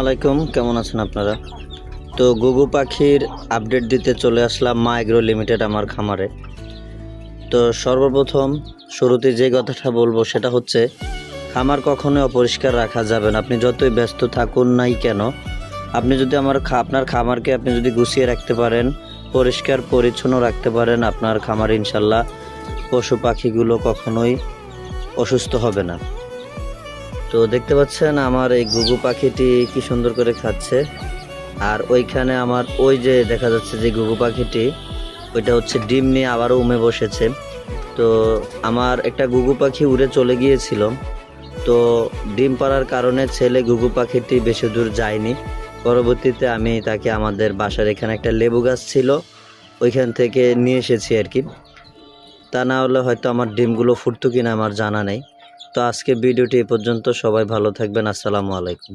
আলাইকুম কেমন আছেন আপনারা? তো গুগু পাখির আপডেট দিতে চলে আসলাম মা এগ্রো লিমিটেড আমার খামারে। তো সর্বপ্রথম শুরুতে যে কথাটা বলব সেটা হচ্ছে, খামার কখনোই অপরিষ্কার রাখা যাবে না। আপনি যতই ব্যস্ত থাকুন নাই কেন, আপনি যদি আমার আপনার খামারকে আপনি যদি গুছিয়ে রাখতে পারেন, পরিষ্কার, পরিচ্ছন্ন রাখতে পারেন, আপনার খামার ইনশাল্লাহ পশু পাখিগুলো কখনোই অসুস্থ হবে না। তো দেখতে পাচ্ছেন আমার এই গুগু পাখিটি কি সুন্দর করে খাচ্ছে। আর ওইখানে আমার ওই যে দেখা যাচ্ছে যে গুগু পাখিটি, ওইটা হচ্ছে ডিম নিয়ে আবারও উমে বসেছে। তো আমার একটা গুগু পাখি উড়ে চলে গিয়েছিল। তো ডিম পাড়ার কারণে ছেলে গুগু পাখিটি বেশি দূর যায়নি। পরবর্তীতে আমি তাকে আমাদের বাসার এখানে একটা লেবু গাছ ছিল, ওইখান থেকে নিয়ে এসেছি আর কি। তা না হলে হয়তো আমার ডিমগুলো ফুটতো কিনা আমার জানা নেই। তো আজকে ভিডিওটি এ পর্যন্ত। সবাই ভালো থাকবেন। আসসালামু আলাইকুম।